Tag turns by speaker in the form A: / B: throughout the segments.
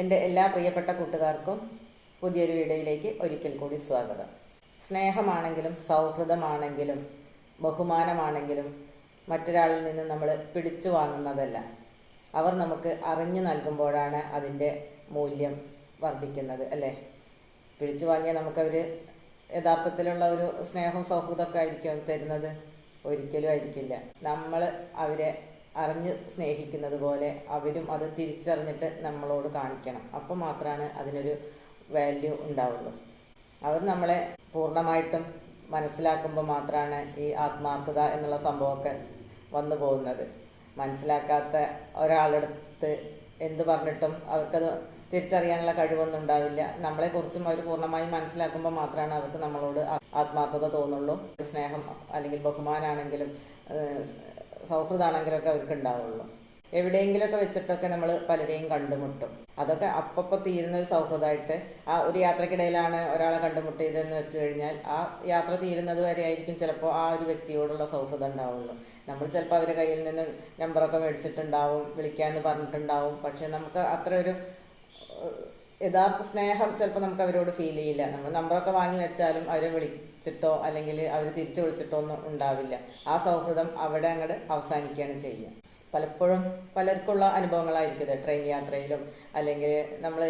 A: എന്റെ എല്ലാ പ്രിയപ്പെട്ട കൂട്ടുകാർക്കും പുതിയൊരു വീഡിയോയിലേക്ക് ഒരിക്കൽ കൂടി സ്വാഗതം. സ്നേഹമാണെങ്കിലും സൗഹൃദമാണെങ്കിലും ബഹുമാനമാണെങ്കിലും മറ്റൊരാളിൽ നിന്ന് നമ്മൾ പിടിച്ചു വാങ്ങുന്നതല്ല. അവർ നമുക്ക് അറിഞ്ഞു നൽകുമ്പോഴാണ് അതിന്റെ മൂല്യം വർദ്ധിക്കുന്നത് അല്ലേ? പിടിച്ചു വാങ്ങിയാൽ നമുക്കവർ യഥാർത്ഥത്തിലുള്ള ഒരു സ്നേഹവും സൗഹൃദമൊക്കെ ആയിരിക്കും തരുന്നത്. ഒരിക്കലും ആയിരിക്കില്ല. നമ്മൾ അവരെ അറിഞ്ഞ് സ്നേഹിക്കുന്നത് പോലെ അവരും അത് തിരിച്ചറിഞ്ഞിട്ട് നമ്മളോട് കാണിക്കണം. അപ്പോൾ മാത്രമാണ് അതിനൊരു വാല്യൂ ഉണ്ടാവുള്ളൂ. അവർ നമ്മളെ പൂർണമായിട്ടും മനസ്സിലാക്കുമ്പോൾ മാത്രമാണ് ഈ ആത്മാർത്ഥത എന്നുള്ള സംഭവമൊക്കെ വന്നു പോകുന്നത്. മനസ്സിലാക്കാത്ത ഒരാളെടുത്ത് എന്ത് പറഞ്ഞിട്ടും അവർക്കത് തിരിച്ചറിയാനുള്ള കഴിവൊന്നും ഉണ്ടാവില്ല. നമ്മളെക്കുറിച്ചും അവർ പൂർണമായും മനസ്സിലാക്കുമ്പോൾ മാത്രമാണ് അവർക്ക് നമ്മളോട് ആത്മാർത്ഥത തോന്നുള്ളൂ. സ്നേഹം അല്ലെങ്കിൽ ബഹുമാനാണെങ്കിലും ഏഹ്, സൗഹൃദമാണെങ്കിലും ഒക്കെ അവർക്ക് ഉണ്ടാവുള്ളൂ എവിടെയെങ്കിലുമൊക്കെ വെച്ചിട്ടൊക്കെ നമ്മൾ പലരെയും കണ്ടുമുട്ടും. അതൊക്കെ അപ്പപ്പോൾ തീരുന്ന ഒരു സൗഹൃദമായിട്ട് ആ ഒരു യാത്രക്കിടയിലാണ് ഒരാളെ കണ്ടുമുട്ടിയതെന്ന് വെച്ച് കഴിഞ്ഞാൽ ആ യാത്ര തീരുന്നത് വരെ ആയിരിക്കും ചിലപ്പോൾ ആ ഒരു വ്യക്തിയോടുള്ള സൗഹൃദം ഉണ്ടാവുള്ളൂ. നമ്മൾ ചിലപ്പോൾ അവരുടെ കയ്യിൽ നിന്ന് നമ്പറൊക്കെ മേടിച്ചിട്ടുണ്ടാവും വിളിക്കാമെന്ന് പറഞ്ഞിട്ടുണ്ടാവും. പക്ഷെ നമുക്ക് അത്ര ഒരു യഥാർത്ഥ സ്നേഹം ചിലപ്പോൾ നമുക്ക് അവരോട് ഫീൽ ചെയ്യില്ല. നമ്മൾ നമ്പറൊക്കെ വാങ്ങി വെച്ചാലും അവരെ വിളിച്ചിട്ടോ അല്ലെങ്കിൽ അവർ തിരിച്ചു വിളിച്ചിട്ടോ ഒന്നും ഉണ്ടാവില്ല. ആ സൗഹൃദം അവിടെ അങ്ങോട്ട് അവസാനിക്കുകയാണ് ചെയ്യുക പലപ്പോഴും പലർക്കുള്ള അനുഭവങ്ങളായിരിക്കും ട്രെയിൻ യാത്രയിലും അല്ലെങ്കിൽ നമ്മൾ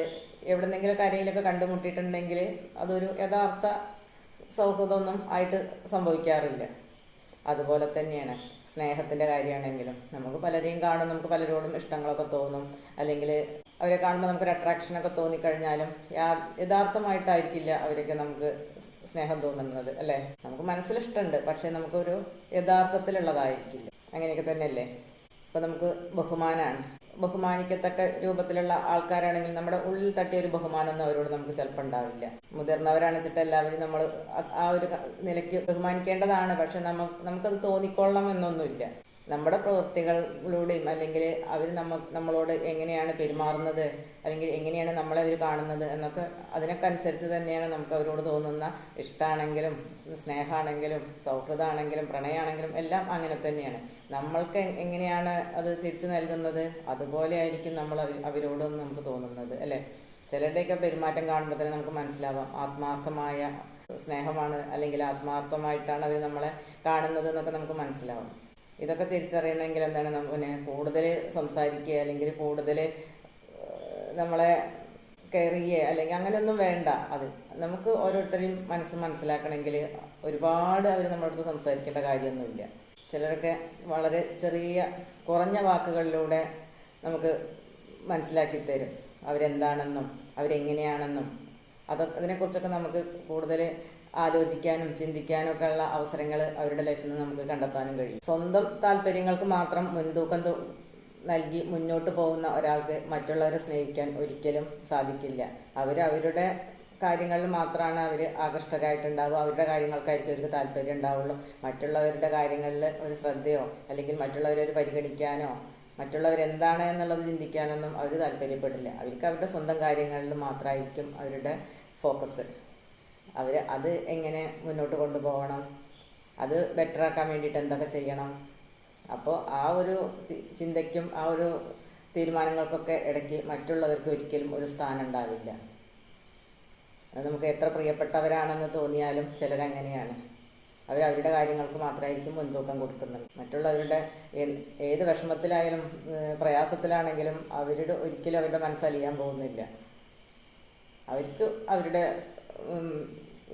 A: എവിടെന്നെങ്കിലും കരയിലൊക്കെ കണ്ടുമുട്ടിയിട്ടുണ്ടെങ്കിൽ അതൊരു യഥാർത്ഥ സൗഹൃദമൊന്നും ആയിട്ട് സംഭവിക്കാറില്ല. അതുപോലെ തന്നെയാണ് സ്നേഹത്തിന്റെ കാര്യമാണെങ്കിലും. നമുക്ക് പലരെയും കാണും നമുക്ക് പലരോടും ഇഷ്ടങ്ങളൊക്കെ തോന്നും. അല്ലെങ്കിൽ അവരെ കാണുമ്പോൾ നമുക്കൊരു അട്രാക്ഷനൊക്കെ തോന്നിക്കഴിഞ്ഞാലും യാ- യഥാർത്ഥമായിട്ടായിരിക്കില്ല അവരൊക്കെ നമുക്ക് സ്നേഹം തോന്നുന്നത് അല്ലേ? നമുക്ക് മനസ്സിലിഷ്ടമുണ്ട് പക്ഷെ നമുക്കൊരു യഥാർത്ഥത്തിലുള്ളതായിരിക്കില്ല. അങ്ങനെയൊക്കെ തന്നെയല്ലേ? അപ്പോൾ നമുക്ക് ബഹുമാനാണ്. ബഹുമാനിക്കത്തക്ക രൂപത്തിലുള്ള ആൾക്കാരാണെങ്കിൽ നമ്മുടെ ഉള്ളിൽ തട്ടിയ ഒരു ബഹുമാനമൊന്നും അവരോട് നമുക്ക് ചിലപ്പോൾ ഉണ്ടാവില്ല. മുതിർന്നവരാണ് വെച്ചിട്ട് എല്ലാവരും നമ്മൾ ആ ഒരു നിലയ്ക്ക് ബഹുമാനിക്കേണ്ടതാണ്. പക്ഷെ നമുക്ക് നമുക്കത് തോന്നിക്കൊള്ളണം എന്നൊന്നുമില്ല. നമ്മുടെ പ്രവൃത്തികളിലൂടെയും അല്ലെങ്കിൽ അവർ നമ്മ നമ്മളോട് എങ്ങനെയാണ് പെരുമാറുന്നത്? അല്ലെങ്കിൽ എങ്ങനെയാണ് നമ്മളെ അവർ കാണുന്നത് എന്നൊക്കെ അതിനൊക്കെ അനുസരിച്ച് തന്നെയാണ് നമുക്ക് അവരോട് തോന്നുന്ന ഇഷ്ടമാണെങ്കിലും സ്നേഹമാണെങ്കിലും സൗഹൃദമാണെങ്കിലും പ്രണയമാണെങ്കിലും എല്ലാം അങ്ങനെ തന്നെയാണ്. നമ്മൾക്ക് എങ്ങനെയാണ് അത് തിരിച്ചു നൽകുന്നത്? അതുപോലെ ആയിരിക്കും നമ്മൾ അവ- അവരോടും നമുക്ക് തോന്നുന്നത് അല്ലേ? ചിലരുടെയൊക്കെ പെരുമാറ്റം കാണുമ്പോൾ തന്നെ നമുക്ക് മനസ്സിലാവാം ആത്മാർത്ഥമായ സ്നേഹമാണ് അല്ലെങ്കിൽ ആത്മാർത്ഥമായിട്ടാണ് അവർ നമ്മളെ കാണുന്നത് എന്നൊക്കെ നമുക്ക് മനസ്സിലാവും. ഇതൊക്കെ തിരിച്ചറിയണമെങ്കിൽ എന്താണ്? നമുക്ക് കൂടുതൽ സംസാരിക്കുക അല്ലെങ്കിൽ കൂടുതൽ നമ്മളെ ചെയ്യുക അല്ലെങ്കിൽ അങ്ങനെയൊന്നും വേണ്ട. അത് നമുക്ക് ഓരോരുത്തരെയും മനസ്സ് മനസ്സിലാക്കണമെങ്കിൽ ഒരുപാട് അവർ നമ്മുടെ അടുത്ത് സംസാരിക്കേണ്ട കാര്യമൊന്നുമില്ല. ചിലരൊക്കെ വളരെ ചെറിയ കുറഞ്ഞ വാക്കുകളിലൂടെ നമുക്ക് മനസ്സിലാക്കി തരും. അവരെന്താണെന്നും അവരെങ്ങനെയാണെന്നും. അത് അതിനെക്കുറിച്ചൊക്കെ നമുക്ക് കൂടുതൽ ആലോചിക്കാനും ചിന്തിക്കാനും ഒക്കെ ഉള്ള അവസരങ്ങൾ അവരുടെ ലൈഫിൽ നിന്ന് നമുക്ക് കണ്ടെത്താനും കഴിയും. സ്വന്തം താല്പര്യങ്ങൾക്ക് മാത്രം മുൻതൂക്കം നൽകി മുന്നോട്ട് പോകുന്ന ഒരാൾക്ക് മറ്റുള്ളവരെ സ്നേഹിക്കാൻ ഒരിക്കലും സാധിക്കില്ല. അവർ അവരുടെ കാര്യങ്ങളിൽ മാത്രമാണ് അവർ ആകർഷ്ടരായിട്ടുണ്ടാവുക അവരുടെ കാര്യങ്ങൾക്കായിരിക്കും അവർക്ക് താല്പര്യം ഉണ്ടാവുള്ളൂ. മറ്റുള്ളവരുടെ കാര്യങ്ങളിൽ ഒരു ശ്രദ്ധയോ അല്ലെങ്കിൽ മറ്റുള്ളവരെ ഒരു പരിഗണിക്കാനോ മറ്റുള്ളവരെന്താണ് എന്നുള്ളത് ചിന്തിക്കാനൊന്നും അവർ താല്പര്യപ്പെടില്ല. അവർക്ക് അവരുടെ സ്വന്തം കാര്യങ്ങളിൽ മാത്രമായിരിക്കും അവരുടെ ഫോക്കസ്. അവർ അത് എങ്ങനെ മുന്നോട്ട് കൊണ്ടുപോകണം? അത് ബെറ്റർ ആക്കാൻ വേണ്ടിയിട്ട് എന്തൊക്കെ ചെയ്യണം? അപ്പോൾ ആ ഒരു ചിന്തയ്ക്കും ആ ഒരു തീരുമാനങ്ങൾക്കൊക്കെ ഇടയ്ക്ക് മറ്റുള്ളവർക്ക് ഒരിക്കലും ഒരു സ്ഥാനം ഉണ്ടാവില്ല അത് നമുക്ക് എത്ര പ്രിയപ്പെട്ടവരാണെന്ന് തോന്നിയാലും ചിലരങ്ങനെയാണ്. അവർ അവരുടെ കാര്യങ്ങൾക്ക് മാത്രമായിരിക്കും മുൻതൂക്കം കൊടുക്കുന്നത്. മറ്റുള്ളവരുടെ ഏത് വിഷമത്തിലായാലും പ്രയാസത്തിലാണെങ്കിലും അവരുടെ ഒരിക്കലും അവരുടെ മനസ്സലിയാൻ പോകുന്നില്ല. അവർക്ക് അവരുടെ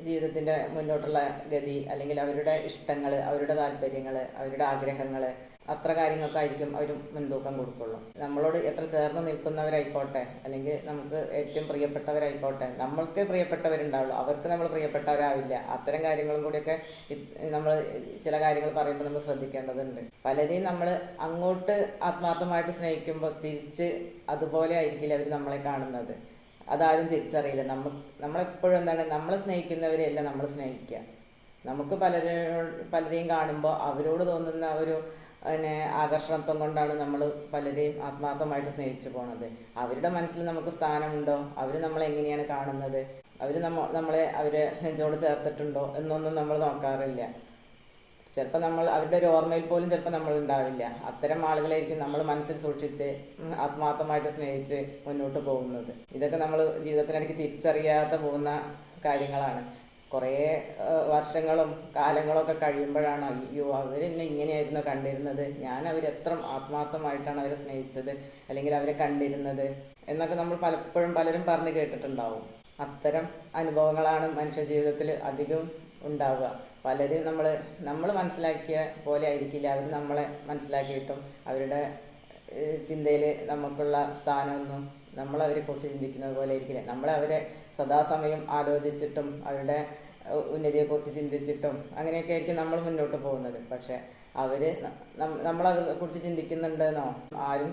A: ജീവിതത്തിന്റെ മുന്നോട്ടുള്ള ഗതി അല്ലെങ്കിൽ അവരുടെ ഇഷ്ടങ്ങൾ അവരുടെ താല്പര്യങ്ങൾ അവരുടെ ആഗ്രഹങ്ങൾ അത്ര കാര്യങ്ങൾക്കായിരിക്കും അവർ മുൻതൂക്കം കൊടുക്കുള്ളൂ. നമ്മളോട് എത്ര ചേർന്ന് നിൽക്കുന്നവരായിക്കോട്ടെ അല്ലെങ്കിൽ നമുക്ക് ഏറ്റവും പ്രിയപ്പെട്ടവരായിക്കോട്ടെ നമ്മൾക്ക് പ്രിയപ്പെട്ടവരുണ്ടാവുള്ളൂ അവർക്ക് നമ്മൾ പ്രിയപ്പെട്ടവരാവില്ല അത്തരം കാര്യങ്ങളും കൂടിയൊക്കെ നമ്മൾ ചില കാര്യങ്ങൾ പറയുമ്പോൾ നമ്മൾ ശ്രദ്ധിക്കേണ്ടതുണ്ട്. പലരെയും നമ്മൾ അങ്ങോട്ട് ആത്മാർത്ഥമായിട്ട് സ്നേഹിക്കുമ്പോൾ തിരിച്ച് അതുപോലെ ആയിരിക്കില്ല അവർ നമ്മളെ കാണുന്നത്. അതാരും തിരിച്ചറിയില്ല. നമ്മ നമ്മളെപ്പോഴും എന്താണ് നമ്മളെ സ്നേഹിക്കുന്നവരെയല്ല നമ്മൾ സ്നേഹിക്കുക നമുക്ക് പലരോ പലരെയും കാണുമ്പോൾ അവരോട് തോന്നുന്ന ഒരു പിന്നെ ആകർഷണത്വം കൊണ്ടാണ് നമ്മൾ പലരെയും ആത്മാർത്ഥമായിട്ട് സ്നേഹിച്ചു പോണത്. അവരുടെ മനസ്സിൽ നമുക്ക് സ്ഥാനമുണ്ടോ? അവർ നമ്മളെ എങ്ങനെയാണ് കാണുന്നത്? അവർ നമ്മ നമ്മളെ അവരെ നെഞ്ചോട് ചേർത്തിട്ടുണ്ടോ? എന്നൊന്നും നമ്മൾ നോക്കാറില്ല. ചിലപ്പോൾ നമ്മൾ അവരുടെ ഒരു ഓർമ്മയിൽ പോലും ചിലപ്പോൾ നമ്മൾ ഉണ്ടാവില്ല. അത്തരം ആളുകളായിരിക്കും നമ്മൾ മനസ്സിൽ സൂക്ഷിച്ച് ആത്മാർത്ഥമായിട്ട് സ്നേഹിച്ച് മുന്നോട്ട് പോകുന്നത്. ഇതൊക്കെ നമ്മൾ ജീവിതത്തിനിടയ്ക്ക് തിരിച്ചറിയാതെ പോകുന്ന കാര്യങ്ങളാണ്. കുറേ വർഷങ്ങളും കാലങ്ങളൊക്കെ കഴിയുമ്പോഴാണ് അയ്യോ അവരെന്നെ ഇങ്ങനെയായിരുന്നു കണ്ടിരുന്നത്. ഞാൻ അവരെത്ര ആത്മാർത്ഥമായിട്ടാണ് അവരെ സ്നേഹിച്ചത് അല്ലെങ്കിൽ അവരെ കണ്ടിരുന്നത് എന്നൊക്കെ നമ്മൾ പലപ്പോഴും പലരും പറഞ്ഞു കേട്ടിട്ടുണ്ടാവും. അത്തരം അനുഭവങ്ങളാണ് മനുഷ്യ ജീവിതത്തിൽ അധികം ഉണ്ടാവുക. പലരും നമ്മൾ നമ്മൾ മനസ്സിലാക്കിയ പോലെ ആയിരിക്കില്ല. അവർ നമ്മളെ മനസ്സിലാക്കിയിട്ടും അവരുടെ ചിന്തയിൽ നമുക്കുള്ള സ്ഥാനമൊന്നും നമ്മൾ അവരെ കുറിച്ച് ചിന്തിക്കുന്നത് പോലെ ആയിരിക്കില്ല. നമ്മളവരെ സദാസമയം ആലോചിച്ചിട്ടും അവരുടെ ഉന്നതിയെക്കുറിച്ച് ചിന്തിച്ചിട്ടും അങ്ങനെയൊക്കെ ആയിരിക്കും നമ്മൾ മുന്നോട്ട് പോകുന്നത്. പക്ഷേ അവർ നമ്മളതിനെ കുറിച്ച് ചിന്തിക്കുന്നുണ്ടെന്നോ ആരും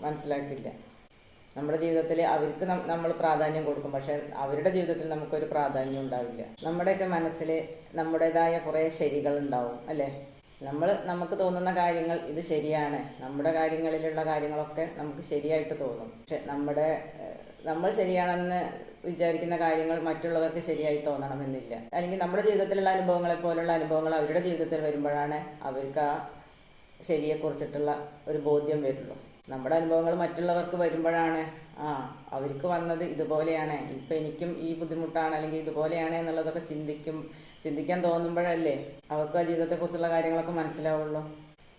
A: മനസ്സിലാക്കില്ല. നമ്മുടെ ജീവിതത്തിൽ അവർക്ക് നമ്മൾ പ്രാധാന്യം കൊടുക്കും. പക്ഷെ അവരുടെ ജീവിതത്തിൽ നമുക്കൊരു പ്രാധാന്യം ഉണ്ടാവില്ല. നമ്മുടെയൊക്കെ മനസ്സിൽ നമ്മുടേതായ കുറേ ശരികൾ ഉണ്ടാവും അല്ലേ? നമ്മൾ നമുക്ക് തോന്നുന്ന കാര്യങ്ങൾ ഇത് ശരിയാണ്. നമ്മുടെ കാര്യങ്ങളിലുള്ള കാര്യങ്ങളൊക്കെ നമുക്ക് ശരിയായിട്ട് തോന്നും. പക്ഷെ നമ്മുടെ നമ്മൾ ശരിയാണെന്ന് വിചാരിക്കുന്ന കാര്യങ്ങൾ മറ്റുള്ളവർക്ക് ശരിയായി തോന്നണമെന്നില്ല. അല്ലെങ്കിൽ നമ്മുടെ ജീവിതത്തിലുള്ള അനുഭവങ്ങളെ പോലുള്ള അനുഭവങ്ങൾ അവരുടെ ജീവിതത്തിൽ വരുമ്പോഴാണ് അവർക്ക് ആ ശരിയെക്കുറിച്ചിട്ടുള്ള ഒരു ബോധ്യം വരുള്ളൂ. നമ്മുടെ അനുഭവങ്ങൾ മറ്റുള്ളവർക്ക് വരുമ്പോഴാണ് ആ അവർക്ക് വന്നത് ഇതുപോലെയാണ്. ഇപ്പം എനിക്കും ഈ ബുദ്ധിമുട്ടാണ് അല്ലെങ്കിൽ ഇതുപോലെയാണ് എന്നുള്ളതൊക്കെ ചിന്തിക്കും ചിന്തിക്കാൻ തോന്നുമ്പോഴല്ലേ അവർക്ക് ആ ജീവിതത്തെക്കുറിച്ചുള്ള കാര്യങ്ങളൊക്കെ മനസ്സിലാവുള്ളൂ.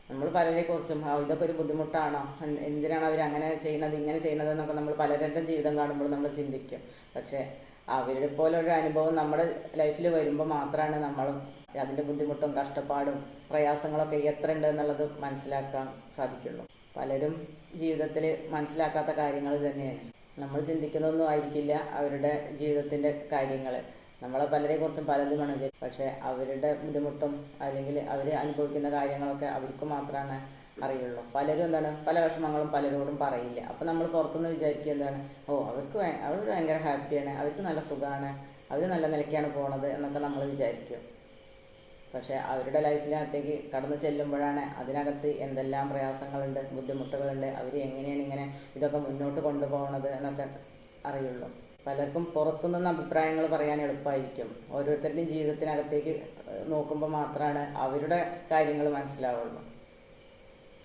A: നമ്മൾ പലരെ കുറിച്ചും ആ ഇതൊക്കെ ഒരു ബുദ്ധിമുട്ടാണോ? എന്തിനാണ് അവർ അങ്ങനെ ചെയ്യുന്നത് ഇങ്ങനെ ചെയ്യുന്നത് എന്നൊക്കെ നമ്മൾ പലരുടെ ജീവിതം കാണുമ്പോൾ നമ്മൾ ചിന്തിക്കും. പക്ഷേ അവരുടെ പോലെ ഒരു അനുഭവം നമ്മുടെ ലൈഫിൽ വരുമ്പോൾ മാത്രമാണ് നമ്മളും അതിന്റെ ബുദ്ധിമുട്ടും കഷ്ടപ്പാടും പ്രയാസങ്ങളൊക്കെ എത്ര ഉണ്ട് എന്നുള്ളത് മനസ്സിലാക്കാൻ സാധിക്കുള്ളൂ. പലരും ജീവിതത്തിൽ മനസ്സിലാക്കാത്ത കാര്യങ്ങൾ തന്നെയാണ്. നമ്മൾ ചിന്തിക്കുന്നൊന്നും ആയിരിക്കില്ല അവരുടെ ജീവിതത്തിന്റെ കാര്യങ്ങൾ നമ്മളെ കുറിച്ചും പലതുമാണ്. പക്ഷെ അവരുടെ ബുദ്ധിമുട്ടും അല്ലെങ്കിൽ അവർ അനുഭവിക്കുന്ന കാര്യങ്ങളൊക്കെ അവർക്ക് മാത്രമാണ് അറിയുള്ളൂ. പലരും എന്താണ് പല വിഷമങ്ങളും പലരോടും പറയില്ല. അപ്പം നമ്മൾ പുറത്തുനിന്ന് വിചാരിക്കുക എന്താണ് ഓ അവർക്ക് അവർ ഭയങ്കര ഹാപ്പിയാണ് അവർക്ക് നല്ല സുഖമാണ് അവർ നല്ല നിലയ്ക്കാണ് പോണത് എന്നൊക്കെ നമ്മൾ വിചാരിക്കും പക്ഷെ അവരുടെ ലൈഫിനകത്തേക്ക് കടന്നു ചെല്ലുമ്പോഴാണ് അതിനകത്ത് എന്തെല്ലാം പ്രയാസങ്ങളുണ്ട് ബുദ്ധിമുട്ടുകളുണ്ട് അവർ എങ്ങനെയാണ് ഇങ്ങനെ ഇതൊക്കെ മുന്നോട്ട് കൊണ്ടുപോകണത് എന്നൊക്കെ അറിയുള്ളൂ. പലർക്കും പുറത്തുനിന്ന് അഭിപ്രായങ്ങൾ പറയാൻ എളുപ്പമായിരിക്കും. ഓരോരുത്തരുടെയും ജീവിതത്തിനകത്തേക്ക് നോക്കുമ്പോൾ മാത്രമാണ് അവരുടെ കാര്യങ്ങൾ മനസ്സിലാവുള്ളൂ.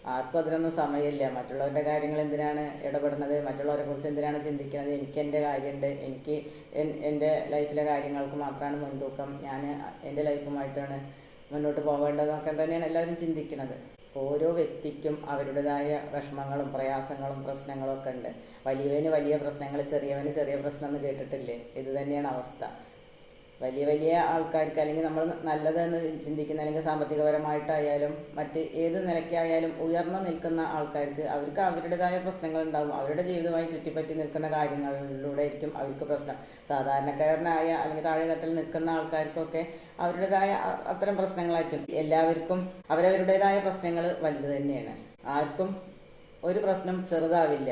A: ആർക്കും അതിനൊന്നും സമയമില്ല. മറ്റുള്ളവരുടെ കാര്യങ്ങൾ എന്തിനാണ് ഇടപെടുന്നത്? മറ്റുള്ളവരെ കുറിച്ച് എന്തിനാണ് ചിന്തിക്കുന്നത്? എനിക്ക് എന്റെ കാര്യമുണ്ട്. എനിക്ക് എന്റെ ലൈഫിലെ കാര്യങ്ങൾക്ക് മാത്രമാണ് മുൻതൂക്കം. ഞാൻ എന്റെ ലൈഫുമായിട്ടാണ് മുന്നോട്ട് പോകേണ്ടതെന്നൊക്കെ തന്നെയാണ് എല്ലാവരും ചിന്തിക്കുന്നത്. ഓരോ വ്യക്തിക്കും അവരുടേതായ വിഷമങ്ങളും പ്രയാസങ്ങളും പ്രശ്നങ്ങളും ഒക്കെ ഉണ്ട്. വലിയവന് വലിയ പ്രശ്നങ്ങൾ ചെറിയവന് ചെറിയ പ്രശ്നം എന്ന് കേട്ടിട്ടില്ലേ? ഇത് തന്നെയാണ് അവസ്ഥ. വലിയ വലിയ ആൾക്കാർക്ക് അല്ലെങ്കിൽ നമ്മൾ നല്ലതെന്ന് ചിന്തിക്കുന്ന അല്ലെങ്കിൽ സാമ്പത്തികപരമായിട്ടായാലും മറ്റ് ഏത് നിലയ്ക്കായാലും ഉയർന്നു നിൽക്കുന്ന ആൾക്കാർക്ക് അവർക്ക് അവരുടേതായ പ്രശ്നങ്ങൾ ഉണ്ടാകും അവരുടെ ജീവിതമായി ചുറ്റിപ്പറ്റി നിൽക്കുന്ന കാര്യങ്ങളിലൂടെ ആയിരിക്കും അവർക്ക് പ്രശ്നം. സാധാരണക്കാരനായ അല്ലെങ്കിൽ താഴെത്തട്ടിൽ നിൽക്കുന്ന ആൾക്കാർക്കൊക്കെ അവരുടേതായ അത്തരം പ്രശ്നങ്ങളായിരിക്കും. എല്ലാവർക്കും അവരവരുടേതായ പ്രശ്നങ്ങൾ വലുത് തന്നെയാണ്. ആർക്കും ഒരു പ്രശ്നം ചെറുതാവില്ല.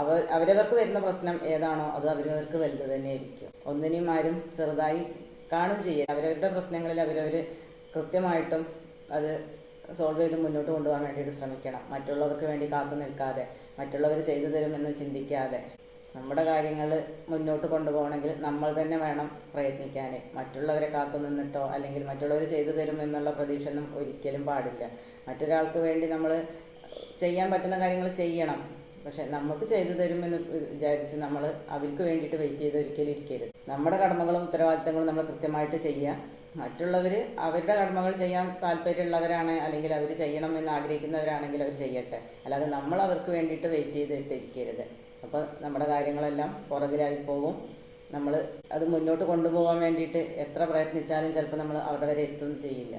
A: അവ അവരവർക്ക് വരുന്ന പ്രശ്നം ഏതാണോ അത് അവരവർക്ക് വലുത് തന്നെയായിരിക്കും. ഒന്നിനെയും ആരും ചെറുതായി കാണും ചെയ്യുക അവരവരുടെ പ്രശ്നങ്ങളിൽ അവരവർ കൃത്യമായിട്ടും അത് സോൾവ് ചെയ്ത് മുന്നോട്ട് കൊണ്ടുപോകാൻ വേണ്ടിയിട്ട് ശ്രമിക്കണം. മറ്റുള്ളവർക്ക് വേണ്ടി കാത്തു നിൽക്കാതെ മറ്റുള്ളവർ ചെയ്തു തരുമെന്ന് ചിന്തിക്കാതെ നമ്മുടെ കാര്യങ്ങൾ മുന്നോട്ട് കൊണ്ടുപോകണമെങ്കിൽ നമ്മൾ തന്നെ വേണം പ്രയത്നിക്കാൻ മറ്റുള്ളവരെ കാത്തു നിന്നിട്ടോ അല്ലെങ്കിൽ മറ്റുള്ളവർ ചെയ്തു തരും എന്നുള്ള പ്രതീക്ഷയൊന്നും ഒരിക്കലും പാടില്ല. മറ്റൊരാൾക്ക് വേണ്ടി നമ്മൾ ചെയ്യാൻ പറ്റുന്ന കാര്യങ്ങൾ ചെയ്യണം. പക്ഷെ നമുക്ക് ചെയ്തു തരുമെന്ന് വിചാരിച്ച് നമ്മൾ അവർക്ക് വേണ്ടിയിട്ട് വെയിറ്റ് ചെയ്ത് ഒരിക്കലും ഇരിക്കരുത്. നമ്മുടെ കടമകളും ഉത്തരവാദിത്തങ്ങളും നമ്മൾ കൃത്യമായിട്ട് ചെയ്യുക. മറ്റുള്ളവർ അവരുടെ കടമകൾ ചെയ്യാൻ താല്പര്യമുള്ളവരാണ് അല്ലെങ്കിൽ അവർ ചെയ്യണം എന്ന് ആഗ്രഹിക്കുന്നവരാണെങ്കിൽ അവർ ചെയ്യട്ടെ. അല്ലാതെ നമ്മൾ അവർക്ക് വേണ്ടിയിട്ട് വെയിറ്റ് ചെയ്തിട്ട് ഇരിക്കരുത്. അപ്പോൾ നമ്മുടെ കാര്യങ്ങളെല്ലാം പുറകിലായി പോകും നമ്മൾ അത് മുന്നോട്ട് കൊണ്ടുപോകാൻ വേണ്ടിയിട്ട് എത്ര പ്രയത്നിച്ചാലും ചിലപ്പോൾ നമ്മൾ അവിടെ വരെ എത്തുകയും ചെയ്യില്ല.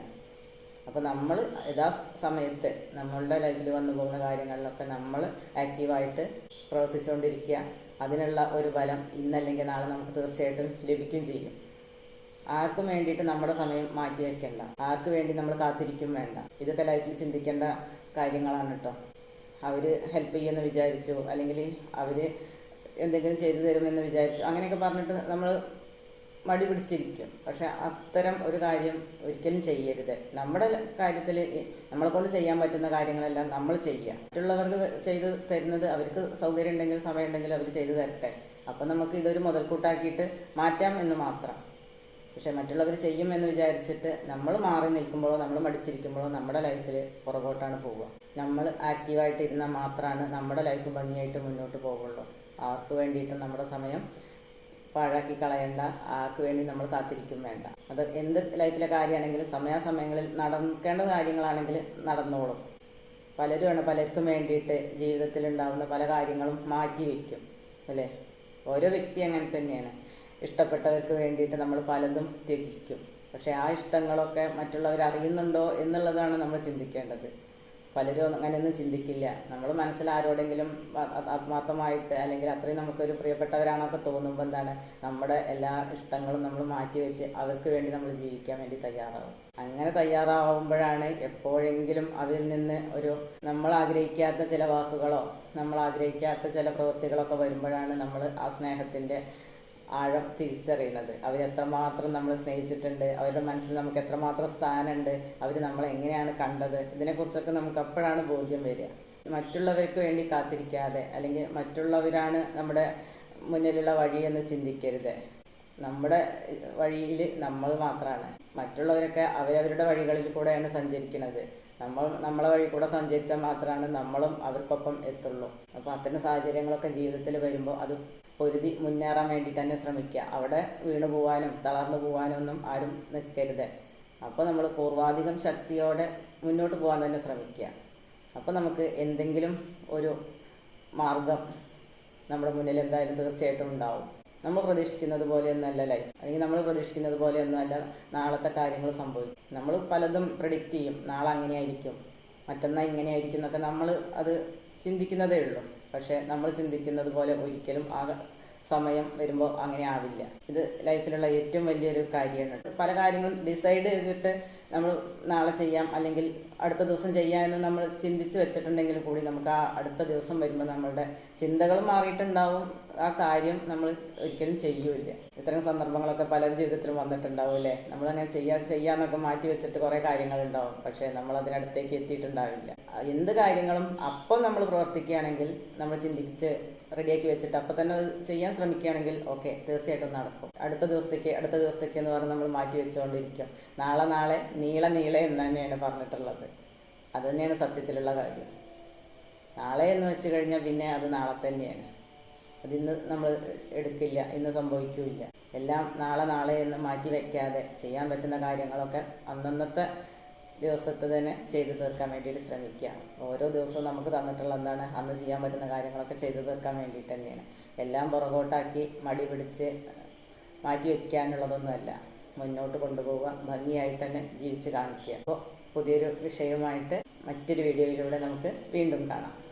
A: അപ്പോൾ നമ്മൾ യഥാ സമയത്ത് നമ്മളുടെ ലൈഫിൽ വന്നു പോകുന്ന കാര്യങ്ങളിലൊക്കെ നമ്മൾ ആക്റ്റീവായിട്ട് പ്രവർത്തിച്ചുകൊണ്ടിരിക്കുക അതിനുള്ള ഒരു ഫലം ഇന്നല്ലെങ്കിൽ നാളെ നമുക്ക് തീർച്ചയായിട്ടും ലഭിക്കുകയും ചെയ്യും. ആർക്കും വേണ്ടിയിട്ട് നമ്മുടെ സമയം മാറ്റി വെക്കണ്ട. ആർക്ക് വേണ്ടി നമ്മൾ കാത്തിരിക്കും വേണ്ട. ഇതൊക്കെ ലൈഫിൽ ചിന്തിക്കേണ്ട കാര്യങ്ങളാണ് കേട്ടോ അവർ ഹെൽപ്പ് ചെയ്യുമെന്ന് വിചാരിച്ചു അല്ലെങ്കിൽ അവർ എന്തെങ്കിലും ചെയ്തു തരുമെന്ന് വിചാരിച്ചു. അങ്ങനെയൊക്കെ പറഞ്ഞിട്ട് നമ്മൾ മടി പിടിച്ചിരിക്കും. പക്ഷെ അത്തരം ഒരു കാര്യം ഒരിക്കലും ചെയ്യരുത്. നമ്മുടെ കാര്യത്തിൽ നമ്മളെ കൊണ്ട് ചെയ്യാൻ പറ്റുന്ന കാര്യങ്ങളെല്ലാം നമ്മൾ ചെയ്യുക മറ്റുള്ളവർക്ക് ചെയ്ത് തരുന്നത് അവർക്ക് സൗകര്യം ഉണ്ടെങ്കിൽ സമയം ഉണ്ടെങ്കിൽ അവർ ചെയ്തു തരട്ടെ. അപ്പം നമുക്ക് ഇതൊരു മുതൽക്കൂട്ടാക്കിയിട്ട് മാറ്റാം എന്ന് മാത്രം. പക്ഷെ മറ്റുള്ളവർ ചെയ്യും എന്ന് വിചാരിച്ചിട്ട് നമ്മൾ മാറി നിൽക്കുമ്പോഴോ നമ്മൾ മടിച്ചിരിക്കുമ്പോഴോ നമ്മുടെ ലൈഫിൽ പുറകോട്ടാണ് പോവുക. നമ്മൾ ആക്റ്റീവായിട്ട് ഇരുന്നാൽ മാത്രമാണ് നമ്മുടെ ലൈഫ് ഭംഗിയായിട്ട് മുന്നോട്ട് പോകുള്ളൂ ആർക്ക് വേണ്ടിയിട്ടും നമ്മുടെ സമയം പാഴാക്കി കളയണ്ട. ആർക്ക് വേണ്ടി നമ്മൾ കാത്തിരിക്കും വേണ്ട. അത് എന്ത് ലൈഫിലെ കാര്യമാണെങ്കിലും സമയാസമയങ്ങളിൽ നടക്കേണ്ട കാര്യങ്ങളാണെങ്കിൽ നടന്നോളും. പലരുമാണ് പലർക്കും വേണ്ടിയിട്ട് ജീവിതത്തിൽ ഉണ്ടാവുന്ന പല കാര്യങ്ങളും മാറ്റി വയ്ക്കും അല്ലേ? ഓരോ വ്യക്തി അങ്ങനെ തന്നെയാണ്. ഇഷ്ടപ്പെട്ടവർക്ക് വേണ്ടിയിട്ട് നമ്മൾ പലതും ത്യജിക്കും. പക്ഷേ ആ ഇഷ്ടങ്ങളൊക്കെ മറ്റുള്ളവർ അറിയുന്നുണ്ടോ എന്നുള്ളതാണ് നമ്മൾ ചിന്തിക്കേണ്ടത്. പലരും അങ്ങനെയൊന്നും ചിന്തിക്കില്ല. നമ്മൾ മനസ്സിൽ ആരോടെങ്കിലും ആത്മാർത്ഥമായിട്ട് അല്ലെങ്കിൽ അത്രയും നമുക്കൊരു പ്രിയപ്പെട്ടവരാണൊക്കെ തോന്നുമ്പോൾ എന്താണ്? നമ്മുടെ എല്ലാ ഇഷ്ടങ്ങളും നമ്മൾ മാറ്റി വെച്ച് അവർക്ക് വേണ്ടി നമ്മൾ ജീവിക്കാൻ വേണ്ടി തയ്യാറാവും. അങ്ങനെ തയ്യാറാവുമ്പോഴാണ് എപ്പോഴെങ്കിലും അതിൽ നിന്ന് ഒരു നമ്മൾ ആഗ്രഹിക്കാത്ത ചില വാക്കുകളോ നമ്മൾ ആഗ്രഹിക്കാത്ത ചില പ്രവൃത്തികളൊക്കെ വരുമ്പോഴാണ് നമ്മൾ ആ സ്നേഹത്തിന്റെ ആഴം തിരിച്ചറിയുന്നത്. അവരെത്രമാത്രം നമ്മൾ സ്നേഹിച്ചിട്ടുണ്ട് അവരുടെ മനസ്സിൽ നമുക്ക് എത്രമാത്രം സ്ഥാനമുണ്ട് അവർ നമ്മളെ എങ്ങനെയാണ് കണ്ടത് ഇതിനെക്കുറിച്ചൊക്കെ നമുക്ക് അപ്പോഴാണ് ബോധ്യം വരിക. മറ്റുള്ളവർക്ക് വേണ്ടി കാത്തിരിക്കാതെ അല്ലെങ്കിൽ മറ്റുള്ളവരാണ് നമ്മുടെ മുന്നിലുള്ള വഴിയെന്ന് ചിന്തിക്കരുത്. നമ്മുടെ വഴിയിൽ നമ്മൾ മാത്രമാണ് മറ്റുള്ളവരൊക്കെ അവരവരുടെ വഴികളിൽ കൂടെയാണ് സഞ്ചരിക്കുന്നത്. നമ്മൾ നമ്മളെ വഴി കൂടെ സഞ്ചരിച്ചാൽ മാത്രമാണ് നമ്മളും അവർക്കൊപ്പം എത്തുള്ളൂ. അപ്പോൾ അത്തരം സാഹചര്യങ്ങളൊക്കെ ജീവിതത്തിൽ വരുമ്പോൾ അത് പൊരുതി മുന്നേറാൻ വേണ്ടി തന്നെ ശ്രമിക്കുക. അവിടെ വീണു പോവാനും തളർന്നു പോവാനും ഒന്നും ആരും നിൽക്കരുത്. അപ്പോൾ നമ്മൾ പൂർവാധികം ശക്തിയോടെ മുന്നോട്ട് പോകാൻ തന്നെ ശ്രമിക്കുക. അപ്പോൾ നമുക്ക് എന്തെങ്കിലും ഒരു മാർഗം നമ്മുടെ മുന്നിൽ എന്തായാലും തീർച്ചയായിട്ടും ഉണ്ടാവും. നമ്മൾ പ്രതീക്ഷിക്കുന്നത് പോലെയൊന്നല്ല ലൈഫ് അല്ലെങ്കിൽ നമ്മൾ പ്രതീക്ഷിക്കുന്നത് പോലെയൊന്നുമല്ല നാളത്തെ കാര്യങ്ങൾ സംഭവിക്കും. നമ്മൾ പലതും പ്രിഡിക്റ്റ് ചെയ്യും. നാളെ അങ്ങനെയായിരിക്കും. മറ്റന്നാൾ ഇങ്ങനെയായിരിക്കും എന്നൊക്കെ നമ്മൾ അത് ചിന്തിക്കുന്നതേ ഉള്ളൂ. പക്ഷേ നമ്മൾ ചിന്തിക്കുന്നത് പോലെ ഒരിക്കലും ആ സമയം വരുമ്പോൾ അങ്ങനെ ആവില്ല. ഇത് ലൈഫിലുള്ള ഏറ്റവും വലിയൊരു കാര്യമാണ്. പല കാര്യങ്ങളും ഡിസൈഡ് ചെയ്തിട്ട് നമ്മൾ നാളെ ചെയ്യാം അല്ലെങ്കിൽ അടുത്ത ദിവസം ചെയ്യാം എന്ന് നമ്മൾ ചിന്തിച്ച് വെച്ചിട്ടുണ്ടെങ്കിൽ കൂടി നമുക്ക് ആ അടുത്ത ദിവസം വരുമ്പോൾ നമ്മളുടെ ചിന്തകൾ മാറിയിട്ടുണ്ടാവും. ആ കാര്യം നമ്മൾ ഒരിക്കലും ചെയ്യൂല ഇത്തരം സന്ദർഭങ്ങളൊക്കെ പല ജീവിതത്തിലും വന്നിട്ടുണ്ടാവും അല്ലേ? നമ്മളങ്ങനെ ചെയ്യാ ചെയ്യാന്നൊക്കെ മാറ്റി വെച്ചിട്ട് കുറേ കാര്യങ്ങളുണ്ടാവും. പക്ഷേ നമ്മൾ അതിനടുത്തേക്ക് എത്തിയിട്ടുണ്ടാവില്ല. എന്ത് കാര്യങ്ങളും അപ്പം നമ്മൾ പ്രവർത്തിക്കുകയാണെങ്കിൽ നമ്മൾ ചിന്തിച്ച് റെഡിയാക്കി വെച്ചിട്ട് അപ്പം തന്നെ ചെയ്യാൻ ശ്രമിക്കുകയാണെങ്കിൽ ഓക്കെ തീർച്ചയായിട്ടും നടക്കും. അടുത്ത ദിവസത്തേക്ക് അടുത്ത ദിവസത്തേക്ക് എന്ന് പറഞ്ഞ് നമ്മൾ മാറ്റി വെച്ചുകൊണ്ടിരിക്കും. നാളെ നാളെ നീള നീള എന്ന് തന്നെയാണ് പറഞ്ഞിട്ടുള്ളത്. അത് തന്നെയാണ് സത്യത്തിലുള്ള കാര്യം. നാളെ എന്ന് വെച്ച് കഴിഞ്ഞാൽ പിന്നെ അത് നാളെ തന്നെയാണ്. അതിന്ന് നമ്മൾ എടുക്കില്ല ഇന്ന് സംഭവിക്കില്ല. എല്ലാം നാളെ നാളെ എന്ന് മാറ്റി വയ്ക്കാതെ ചെയ്യാൻ പറ്റുന്ന കാര്യങ്ങളൊക്കെ അന്നന്നത്തെ ദിവസത്തെ തന്നെ ചെയ്തു തീർക്കാൻ വേണ്ടിയിട്ട് ശ്രമിക്കുക. ഓരോ ദിവസവും നമുക്ക് തന്നിട്ടുള്ള എന്താണ് അന്ന് ചെയ്യാൻ പറ്റുന്ന കാര്യങ്ങളൊക്കെ ചെയ്തു തീർക്കാൻ വേണ്ടിയിട്ട് തന്നെയാണ്. എല്ലാം പുറകോട്ടാക്കി മടി പിടിച്ച് മാറ്റി വയ്ക്കാനുള്ളതൊന്നുമല്ല മുന്നോട്ട് കൊണ്ടുപോവുക ഭംഗിയായിട്ട് തന്നെ ജീവിച്ച് കാണിക്കുക. അപ്പോൾ പുതിയൊരു വിഷയവുമായിട്ട് മറ്റൊരു വീഡിയോയിലൂടെ നമുക്ക് വീണ്ടും കാണാം.